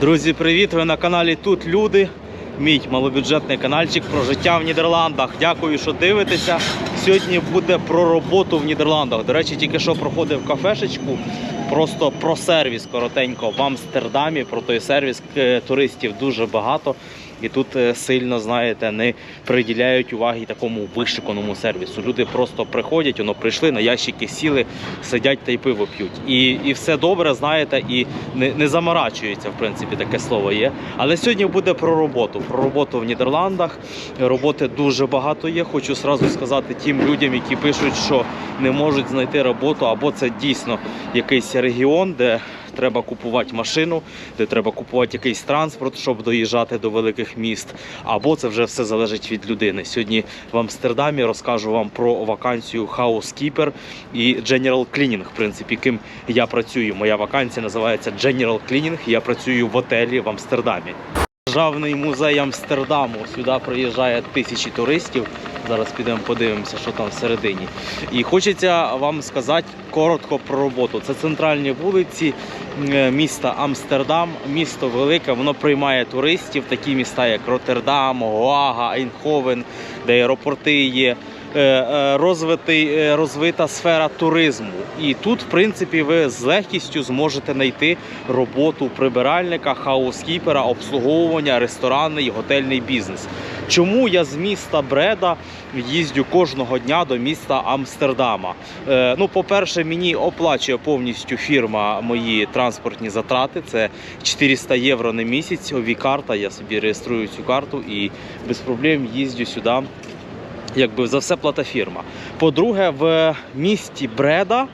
Друзі, привіт! Ви на каналі Тут Люди. Мій малобюджетний каналчик про життя в Нідерландах. Дякую, що дивитеся. Сьогодні буде про роботу в Нідерландах. До речі, тільки що проходив кафешечку. Просто про сервіс коротенько в Амстердамі. Про той сервіс е, туристів дуже багато. І тут е, сильно, знаєте, не приділяють уваги такому вишиканому сервісу. Люди просто приходять, воно прийшли на ящики, сіли, сидять та й пиво п'ють. І, і все добре, знаєте, і не, не заморачуються, в принципі, таке слово є. Але сьогодні буде про роботу. Про роботу в Нідерландах. Роботи дуже багато є. Хочу сразу сказати тим людям, які пишуть, що не можуть знайти роботу, або це дійсно якийсь регіон, де треба купувати машину, де треба купувати якийсь транспорт, щоб доїжджати до великих міст. Або це вже все залежить від людини. Сьогодні в Амстердамі розкажу вам про вакансію Housekeeper і General Cleaning, в принципі, ким я працюю. Моя вакансія називається General Cleaning. Я працюю в отелі в Амстердамі. Державний музей Амстердаму. Сюди приїжджає тисячі туристів. Зараз підемо подивимося, що там всередині. І хочеться вам сказати коротко про роботу. Це центральні вулиці е, міста Амстердам. Місто велике, воно приймає туристів, такі міста, як Роттердам, Гоага, Айнховен, де аеропорти є. Е, е, Розвитий, е, розвита сфера туризму. І тут, в принципі, ви з легкістю зможете знайти роботу прибиральника, хаускіпера, обслуговування, ресторанний, готельний бізнес. Чому я з міста Бреда їздю кожного дня до міста Амстердама? Е, ну, по-перше, мені оплачує повністю фірма мої транспортні затрати. Це 400 євро на місяць. Ові-карта. Я собі реєструю цю карту і без проблем їздю сюди якби за все плата фірма. По-друге, в місті Бреда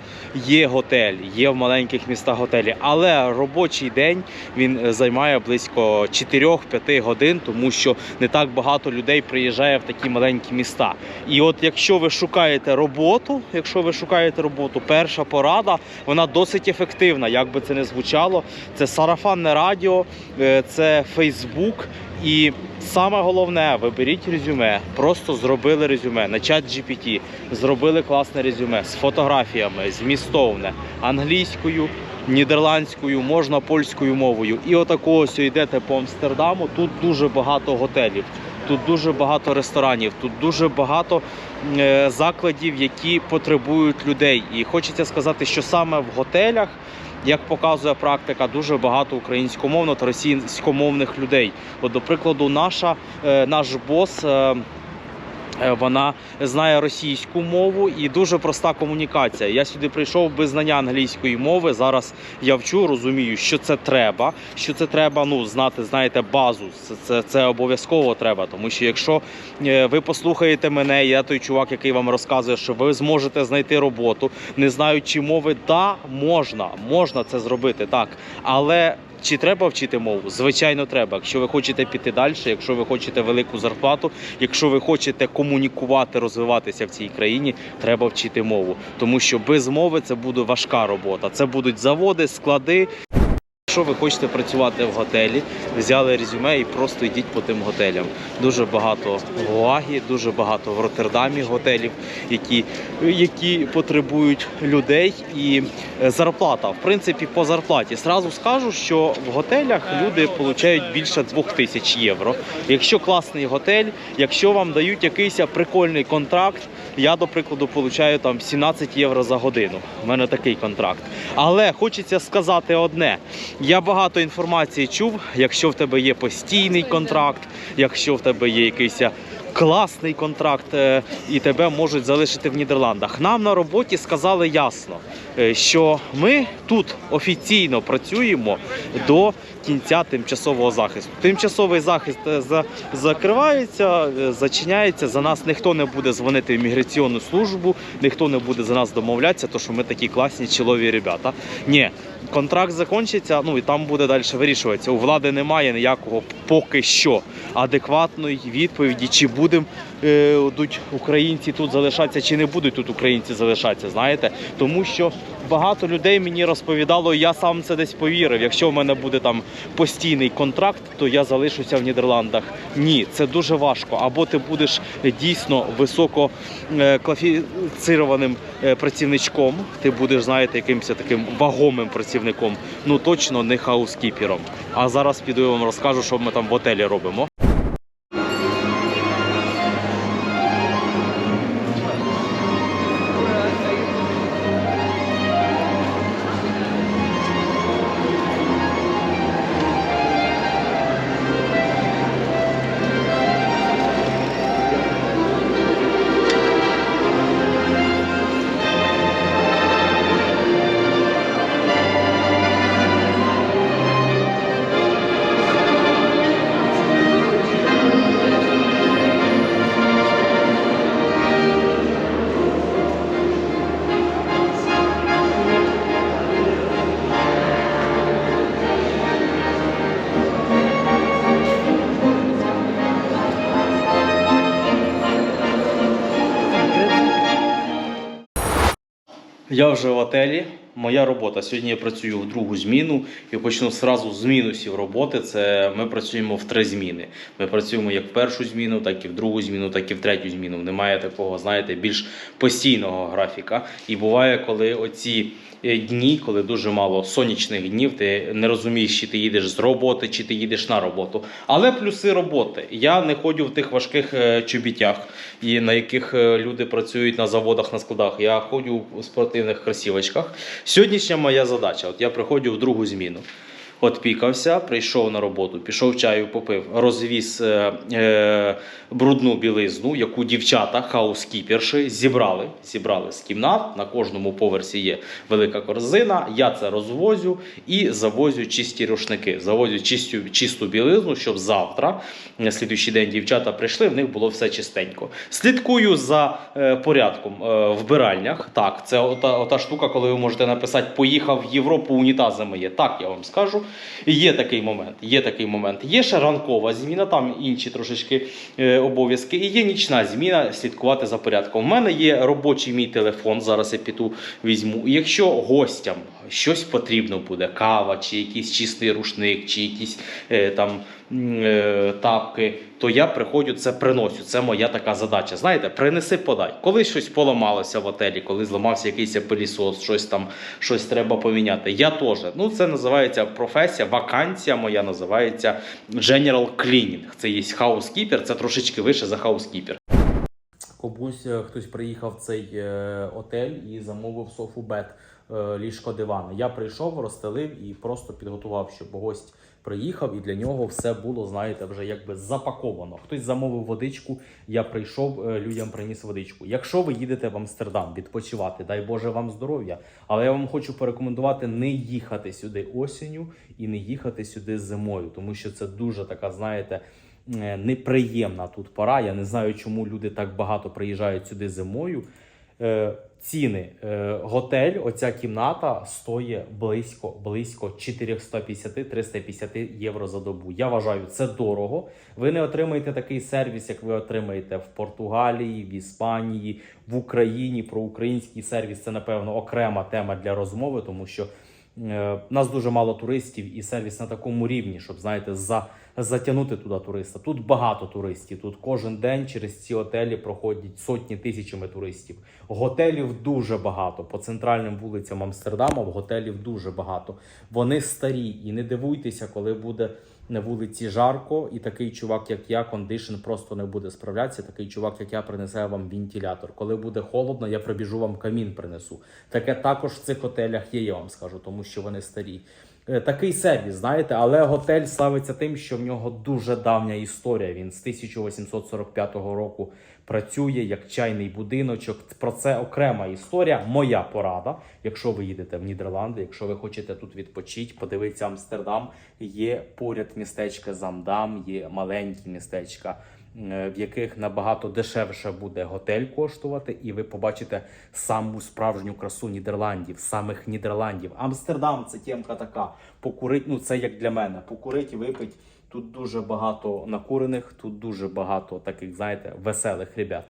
є готель, є в маленьких містах готелі, але робочий день він займає близько 4-5 годин, тому що не так багато людей приїжджає в такі маленькі міста. І от якщо ви шукаєте роботу, якщо ви шукаєте роботу, перша порада вона досить ефективна, як би це не звучало. Це сарафанне радіо, е, це Фейсбук. І саме головне, ви беріть резюме, просто зробили резюме на чат GPT, зробили класне резюме з фотографіями, змістовне, англійською, нідерландською, можна польською мовою. І отакого ось йдете по Амстердаму. Тут дуже багато готелів, тут дуже багато ресторанів, тут дуже багато е, закладів, які потребують людей. І хочеться сказати, що саме в готелях. Як показує практика, дуже багато українськомовно та російськомовних людей. От, до прикладу, наша, е, наш бос. Е, Вона знає російську мову і дуже проста комунікація. Я сюди прийшов без знання англійської мови. Зараз я вчу, розумію, що це треба. Що це треба ну знати, знаєте, базу. Це, це, це обов'язково треба. Тому що якщо е, ви послухаєте мене, я той чувак, який вам розказує, що ви зможете знайти роботу, не знаючи мови, да, можна, можна це зробити так, але. Чи треба вчити мову? Звичайно, треба. Якщо ви хочете піти далі, якщо ви хочете велику зарплату, якщо ви хочете комунікувати, розвиватися в цій країні, треба вчити мову. Тому що без мови це буде важка робота. Це будуть заводи, склади. Якщо ви хочете працювати в готелі, взяли резюме і просто йдіть по тим готелям. Дуже багато в Гуагі, дуже багато в Роттердамі готелів, які, які потребують людей. І е, зарплата, в принципі, по зарплаті. Зразу скажу, що в готелях люди отримують більше 2000 євро. Якщо класний готель, якщо вам дають якийсь прикольний контракт, я, до прикладу, получаю там 17 євро за годину. У мене такий контракт. Але хочеться сказати одне: я багато інформації чув, якщо в тебе є постійний контракт, якщо в тебе є якийсь класний контракт, е, і тебе можуть залишити в Нідерландах. Нам на роботі сказали ясно, е, що ми тут офіційно працюємо до кінця тимчасового захисту. Тимчасовий захист е, закривається, е, зачиняється. За нас ніхто не буде дзвонити в міграційну службу, ніхто не буде за нас домовлятися, то що ми такі класні чолові ребята. Ні, контракт закінчиться, ну і там буде далі вирішуватися. У влади немає ніякого поки що адекватної відповіді, чи будемо е, українці тут залишатися, чи не будуть тут українці залишатися. Знаєте, тому що багато людей мені розповідало, я сам це десь повірив. Якщо в мене буде там постійний контракт, то я залишуся в Нідерландах. Ні, це дуже важко. Або ти будеш дійсно високо е, е, працівничком, ти будеш, знаєте, якимось таким вагомим працівником. Ну точно не хаускіпером. А зараз піду я вам розкажу, що ми там в готелі робимо. Я вже в отелі. Моя робота. Сьогодні я працюю в другу зміну і почну зразу з мінусів роботи. Це ми працюємо в три зміни. Ми працюємо як в першу зміну, так і в другу зміну, так і в третю зміну. Немає такого, знаєте, більш постійного графіка. І буває, коли оці е, дні, коли дуже мало сонячних днів, ти не розумієш, чи ти їдеш з роботи, чи ти їдеш на роботу. Але плюси роботи. Я не ходжу в тих важких е, чобітях, на яких е, люди працюють на заводах, на складах. Я ходжу в спортивних кросівочках. Сьогоднішня моя задача: от я приходжу в другу зміну. От пікався, прийшов на роботу, пішов чаю, попив, розвіз е, е, брудну білизну, яку дівчата, хаускіперші, зібрали. Зібрали з кімнат. На кожному поверсі є велика корзина. Я це розвозю і завозю чисті рушники. Завозю чистю, чисту білизну, щоб завтра, на слідуючий день, дівчата прийшли, в них було все чистенько. Слідкую за е, порядком е, в биральнях. Так, це ота, ота штука, коли ви можете написати Поїхав в Європу, унітази миє. Так, я вам скажу. Є такий момент. Є такий момент. Є ще ранкова зміна, там інші трошечки е, обов'язки. І є нічна зміна слідкувати за порядком. У мене є робочий мій телефон. Зараз я піду візьму. Якщо гостям щось потрібно буде, кава, чи якийсь чистий рушник, чи якісь е, там тапки, то я приходжу це приносю. Це моя така задача. Знаєте, принеси, подай. Коли щось поламалося в отелі, коли зламався якийсь пилісос, щось там, щось треба поміняти. Я теж. Ну, це називається професія, вакансія моя називається General Cleaning. Це є хаускіпер, це трошечки вище за хаускіпер. Комусь е, хтось приїхав в цей е, отель і замовив софу бет е, ліжко диван. Я прийшов, розстелив і просто підготував, щоб гость приїхав, і для нього все було, знаєте, вже якби запаковано. Хтось замовив водичку, я прийшов, е, людям приніс водичку. Якщо ви їдете в Амстердам відпочивати, дай Боже вам здоров'я. Але я вам хочу порекомендувати не їхати сюди осінню і не їхати сюди зимою, тому що це дуже така, знаєте. е, Неприємна тут пора. Я не знаю, чому люди так багато приїжджають сюди зимою. Е, ціни. Е, готель, оця кімната стоїть близько, близько 450-350 євро за добу. Я вважаю, це дорого. Ви не отримаєте такий сервіс, як ви отримаєте в Португалії, в Іспанії, в Україні. Про український сервіс це, напевно, окрема тема для розмови, тому що нас дуже мало туристів і сервіс на такому рівні, щоб знаєте, за, затягнути туди туриста. Тут багато туристів. Тут кожен день через ці готелі проходять сотні тисячами туристів. Готелів дуже багато. По центральним вулицям Амстердама в готелів дуже багато. Вони старі, і не дивуйтеся, коли буде на вулиці жарко, і такий чувак, як я, кондишн просто не буде справлятися. Такий чувак, як я, принесе вам вентилятор. Коли буде холодно, я прибіжу вам камін принесу. Таке також в цих готелях є, я вам скажу, тому що вони старі. Е, Такий сервіс, знаєте, але готель славиться тим, що в нього дуже давня історія. Він з 1845 року працює як чайний будиночок. Про це окрема історія. Моя порада. Якщо ви їдете в Нідерланди, якщо ви хочете тут відпочити, подивитися Амстердам, є поряд містечка Замдам, є маленькі містечка. Е, В яких набагато дешевше буде готель коштувати, і ви побачите саму справжню красу Нідерландів, самих Нідерландів. Амстердам це тємка така. Покурить, ну це як для мене. Покурить випить. Тут дуже багато накурених, тут дуже багато таких, знаєте, веселих ребят.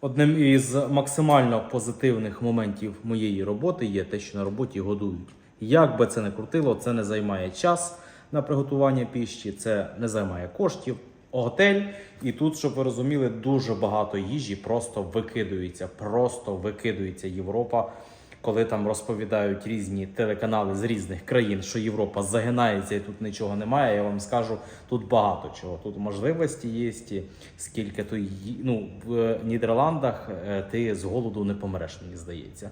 Одним із максимально позитивних моментів моєї роботи є те, що на роботі годують. Як би це не крутило, це не займає час на приготування піші, це не займає коштів. Готель, і тут, щоб ви розуміли, дуже багато їжі просто викидується, просто викидується Європа. Коли там розповідають різні телеканали з різних країн, що Європа загинається і тут нічого немає. Я вам скажу, тут багато чого. Тут можливості є, скільки то ну, в Нідерландах е, ти з голоду не помреш, мені здається.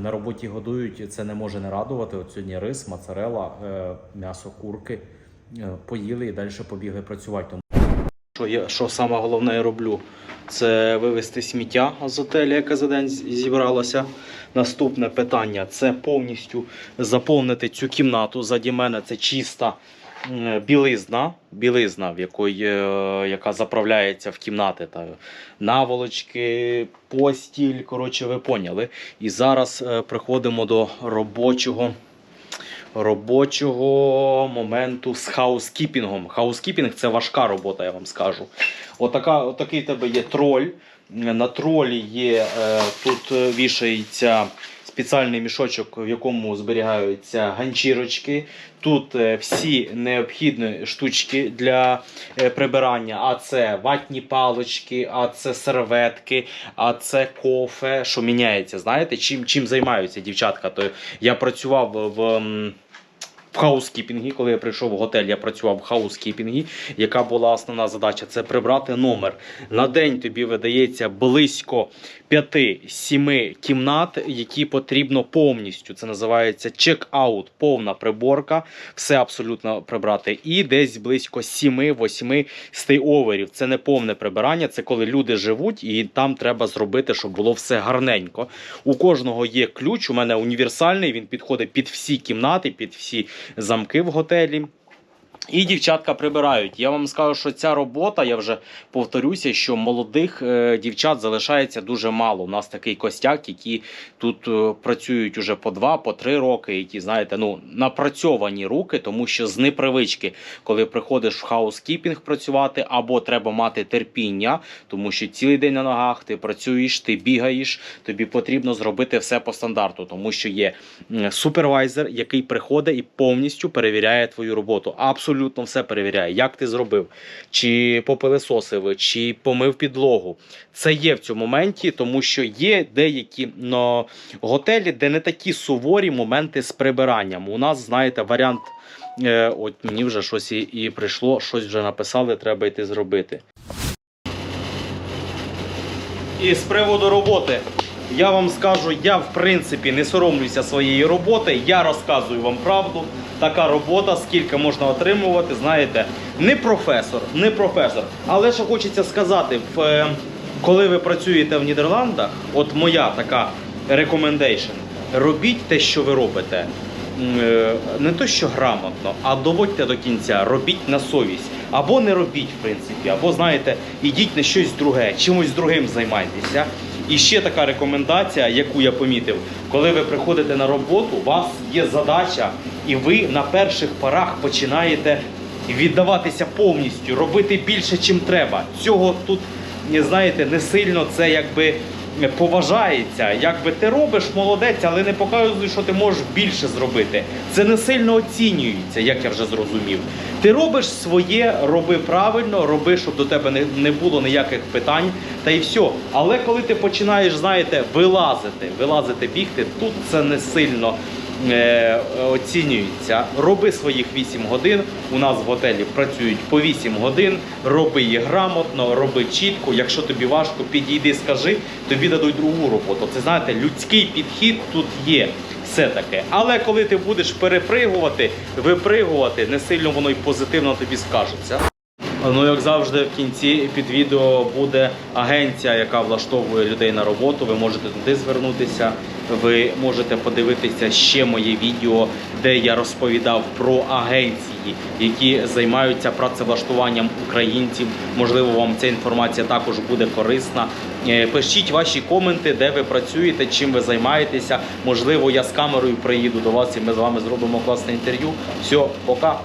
На роботі годують, це не може не радувати. От сьогодні рис, моцарела, е, м'ясо курки е, поїли і далі побігли працювати. Що я що саме головне я роблю? Це вивезти сміття з готелю, яке за день зібралося. Наступне питання це повністю заповнити цю кімнату. Заді мене це чиста білизна, білизна, в якої, е, яка заправляється в кімнати. Та наволочки, постіль. Коротше, ви поняли. І зараз е, приходимо до робочого робочого моменту з хаускіпінгом. Хаускіпінг це важка робота, я вам скажу. Отака, отакий тебе є троль. На тролі є е, тут е, вішається спеціальний мішочок, в якому зберігаються ганчірочки. Тут е, всі необхідні штучки для е, прибирання. А це ватні палочки, а це серветки, а це кофе, що міняється. Знаєте, чим, чим займаються дівчатка? То я працював в. В хаускіпінгі, коли я прийшов в готель, я працював в хаускіпінгі, яка була основна задача це прибрати номер. На день тобі видається близько 5-7 кімнат, які потрібно повністю. Це називається чек-аут, повна приборка, все абсолютно прибрати. І десь близько 7-8 стейоверів. Це не повне прибирання, це коли люди живуть, і там треба зробити, щоб було все гарненько. У кожного є ключ. У мене універсальний. Він підходить під всі кімнати, під всі замки в готелі. І дівчатка прибирають. Я вам скажу, що ця робота, я вже повторюся, що молодих е, дівчат залишається дуже мало. У нас такий костяк, які тут е, працюють уже по два, по три роки, які, знаєте, ну, напрацьовані руки, тому що з непривички, коли приходиш в хаускіпінг працювати, або треба мати терпіння, тому що цілий день на ногах ти працюєш, ти бігаєш, тобі потрібно зробити все по стандарту, тому що є супервайзер, який приходить і повністю перевіряє твою роботу. Абсолютно все перевіряє, як ти зробив, чи попилисосив, чи помив підлогу. Це є в цьому моменті, тому що є деякі но, готелі, де не такі суворі моменти з прибиранням. У нас, знаєте, варіант. Е, от мені вже щось і, і прийшло, щось вже написали, треба йти зробити. І з приводу роботи, я вам скажу, я в принципі не соромлюся своєї роботи. Я розказую вам правду. Така робота, скільки можна отримувати, знаєте, не професор, не професор. Але що хочеться сказати, е, коли ви працюєте в Нідерландах, от моя така рекомендейшн, робіть те, що ви робите. Е, Не то, що грамотно, а доводьте до кінця, робіть на совість. Або не робіть, в принципі, або знаєте, ідіть на щось друге, чимось другим займайтеся. І ще така рекомендація, яку я помітив, коли ви приходите на роботу, у вас є задача, і ви на перших порах починаєте віддаватися повністю, робити більше, чим треба. Цього тут, знаєте, не сильно це якби поважається. Якби ти робиш молодець, але не показуй, що ти можеш більше зробити. Це не сильно оцінюється, як я вже зрозумів. Ти робиш своє, роби правильно, роби, щоб до тебе не, було ніяких питань, та й все. Але коли ти починаєш, знаєте, вилазити, вилазити, бігти, тут це не сильно оцінюється. Роби своїх 8 годин. У нас в готелі працюють по 8 годин. Роби їх грамотно, роби чітко. Якщо тобі важко, підійди, скажи, тобі дадуть другу роботу. Це знаєте, людський підхід тут є. Все таке. Але коли ти будеш перепригувати, випригувати, не сильно воно й позитивно тобі скажеться. Ну, як завжди, в кінці під відео буде агенція, яка влаштовує людей на роботу. Ви можете туди звернутися. Ви можете подивитися ще моє відео, де я розповідав про агенції, які займаються працевлаштуванням українців. Можливо, вам ця інформація також буде корисна. Е, Пишіть ваші коменти, де ви працюєте, чим ви займаєтеся. Можливо, я з камерою приїду до вас і ми з вами зробимо класне інтерв'ю. Все, пока.